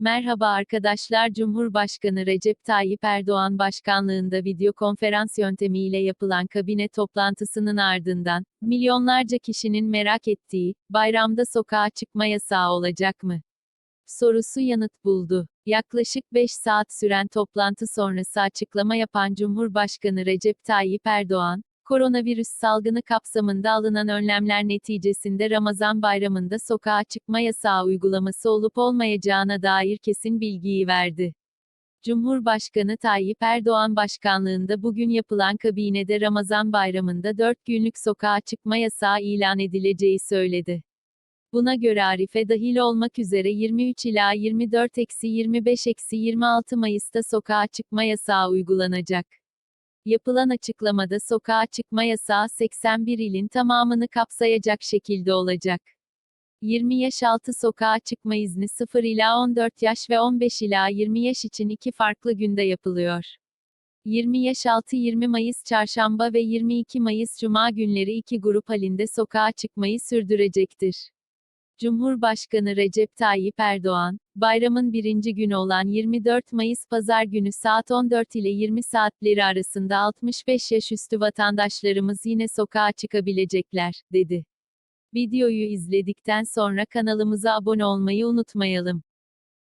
Merhaba arkadaşlar Cumhurbaşkanı Recep Tayyip Erdoğan başkanlığında video konferans yöntemiyle yapılan kabine toplantısının ardından, milyonlarca kişinin merak ettiği, bayramda sokağa çıkma yasağı olacak mı? Sorusu yanıt buldu. Yaklaşık 5 saat süren toplantı sonrası açıklama yapan Cumhurbaşkanı Recep Tayyip Erdoğan, koronavirüs salgını kapsamında alınan önlemler neticesinde Ramazan bayramında sokağa çıkma yasağı uygulaması olup olmayacağına dair kesin bilgiyi verdi. Cumhurbaşkanı Tayyip Erdoğan başkanlığında bugün yapılan kabinede Ramazan bayramında 4 günlük sokağa çıkma yasağı ilan edileceği söyledi. Buna göre Arife dahil olmak üzere 23 ila 24-25-26 Mayıs'ta sokağa çıkma yasağı uygulanacak. Yapılan açıklamada sokağa çıkma yasağı 81 ilin tamamını kapsayacak şekilde olacak. 20 yaş altı sokağa çıkma izni 0 ila 14 yaş ve 15 ila 20 yaş için iki farklı günde yapılıyor. 20 yaş altı 20 Mayıs çarşamba ve 22 Mayıs cuma günleri iki grup halinde sokağa çıkmayı sürdürecektir. Cumhurbaşkanı Recep Tayyip Erdoğan, bayramın birinci günü olan 24 Mayıs Pazar günü saat 14 ile 20 saatleri arasında 65 yaş üstü vatandaşlarımız yine sokağa çıkabilecekler, dedi. Videoyu izledikten sonra kanalımıza abone olmayı unutmayalım.